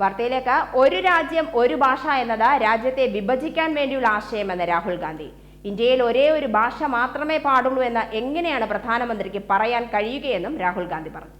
വാർത്തയിലേക്ക് ഒരു രാജ്യം ഒരു ഭാഷ എന്നത് രാജ്യത്തെ വിഭജിക്കാൻ വേണ്ടിയുള്ള ആശയമെന്ന് രാഹുൽ ഗാന്ധി. ഇന്ത്യയിൽ ഒരേ ഒരു ഭാഷ മാത്രമേ പാടുള്ളൂ എന്ന് എങ്ങനെയാണ് പ്രധാനമന്ത്രിക്ക് പറയാൻ കഴിയുകയെന്നും രാഹുൽ ഗാന്ധി പറഞ്ഞു.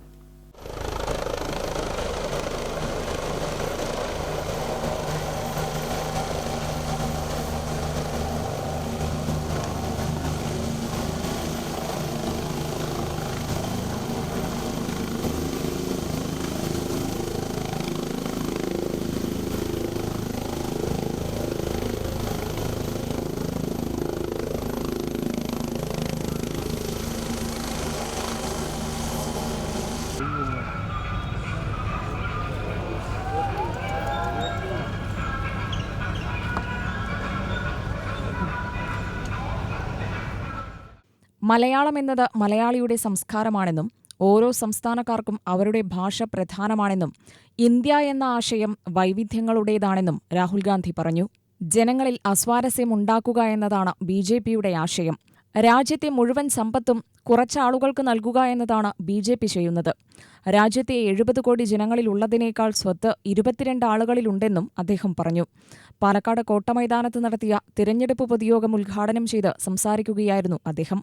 മലയാളം എന്നത് മലയാളിയുടെ സംസ്കാരമാണെന്നും ഓരോ സംസ്ഥാനക്കാർക്കും അവരുടെ ഭാഷ പ്രധാനമാണെന്നും ഇന്ത്യ എന്ന ആശയം വൈവിധ്യങ്ങളുടേതാണെന്നും രാഹുൽ ഗാന്ധി പറഞ്ഞു. ജനങ്ങളിൽ അസ്വാരസ്യമുണ്ടാക്കുക എന്നതാണ് ബി ജെ പിയുടെ ആശയം. രാജ്യത്തെ മുഴുവൻ സമ്പത്തും കുറച്ചാളുകൾക്ക് നൽകുക എന്നതാണ് ബി ജെ പി ചെയ്യുന്നത്. രാജ്യത്തെ എഴുപത് കോടി ജനങ്ങളിലുള്ളതിനേക്കാൾ സ്വത്ത് ഇരുപത്തിരണ്ട് ആളുകളിലുണ്ടെന്നും അദ്ദേഹം പറഞ്ഞു. പാലക്കാട് കോട്ടമൈതാനത്ത് നടത്തിയ തിരഞ്ഞെടുപ്പ് പൊതുയോഗം ഉദ്ഘാടനം ചെയ്ത് സംസാരിക്കുകയായിരുന്നു അദ്ദേഹം.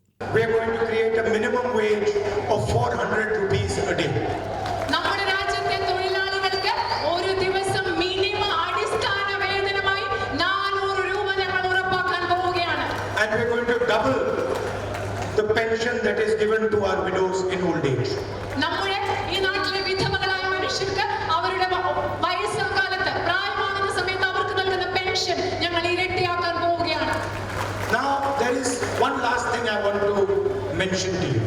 Double the pension that is given to our widows in old age. നമ്മുടെ ഈ നാട്ടിലെ വിധവകളായ മനുഷ്യർക്ക് അവരുടെ വ- വയസ്സുകാലത്ത് പ്രായമാകുന്ന സമയത്ത് അവർക്ക് നൽകുന്ന പെൻഷൻ ഞങ്ങൾ ഇരട്ടിയാക്കാൻ പോവുകയാണ് Now, there is one last thing I want to mention to you.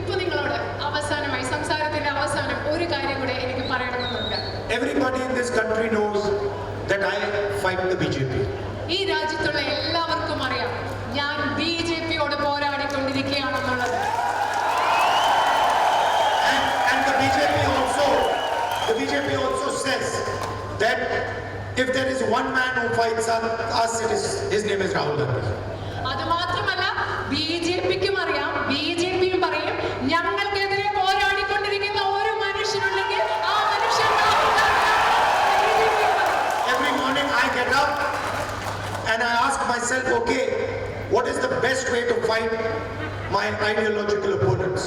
ഇപ്പൊ നിങ്ങളോട് അവസാനമായി സംസാരത്തിന്റെ അവസാനം ഒരു കാര്യം കൂടെ എനിക്ക് പറയണമെന്നുണ്ട് Everybody in this country knows that I fight the BJP. ഈ രാജ്യത്തുള്ള എല്ലാവർക്കും അറിയാം. ഞാൻ ബി ജെ പിയോട് പോരാടിക്കൊണ്ടിരിക്കുകയാണെന്നുള്ളത്. BJP also, says that if there is one man who fights us, it is, his name is Rahul Gandhi. അത് മാത്രമല്ല B J പിക്കും അറിയാം. ബി ജെ പിയും പറയും ഞങ്ങൾക്കെതിരെ പോരാടിക്കൊണ്ടിരിക്കുന്ന ഒരു മനുഷ്യനുണ്ടെങ്കിൽ ആ മനുഷ്യൻ Every morning I get up and I ask myself, okay, what is the best way to fight my ideological opponents?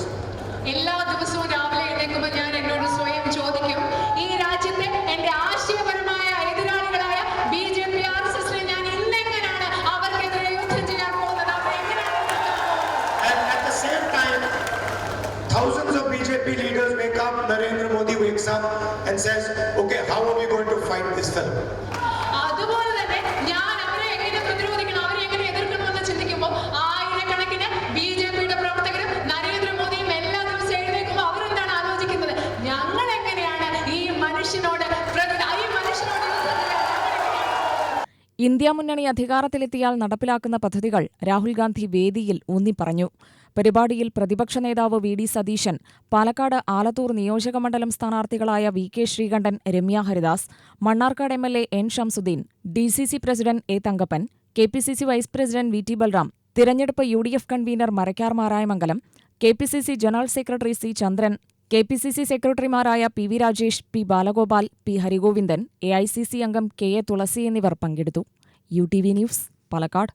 എല്ലാ ദിവസവും രാവിലെ എഴുന്നേൽക്കുമ്പോൾ ഞാൻ എന്നോട് സ്വയം ചോദിക്കും ഈ രാജ്യത്തെ എന്റെ ആശയപരമായ എതിരാളികളായ B J P R S എസിനെ ഞാൻ ഇന്നെങ്ങനെയാണ് അവർക്കെതിരെ യുദ്ധം ചെയ്യാൻ പോകുന്നത് അവർ എങ്ങനെയാണ് എതിർക്കാൻ പോകുന്നത്? And at the same time, thousands of BJP leaders wake up, Narendra Modi wakes up and says, okay, how are we going to fight this fellow? India മുന്നണി അധികാരത്തിലെത്തിയാൽ നടപ്പിലാക്കുന്ന പദ്ധതികൾ രാഹുൽ ഗാന്ധി വേദിയിൽ ഊന്നിപ്പറഞ്ഞു. പരിപാടിയിൽ പ്രതിപക്ഷ നേതാവ് വി ഡി സതീശൻ പാലക്കാട് ആലത്തൂർ നിയോജകമണ്ഡലം സ്ഥാനാർത്ഥികളായ V K Sreekandan Ramya Haridas Mannarkkad M L A N Shamsudheen D C C president A Thankappan K P C C vice president V T Balram തിരഞ്ഞെടുപ്പ് U D F convener Marakkar Marayamangalam K P C C general secretary C Chandran K P C C സെക്രട്ടറിമാരായ P V Rajesh P Balagopal P Harigovindan A I C C അംഗം K A Thulasi എന്നിവർ പങ്കെടുത്തു. U T V news Palakkad.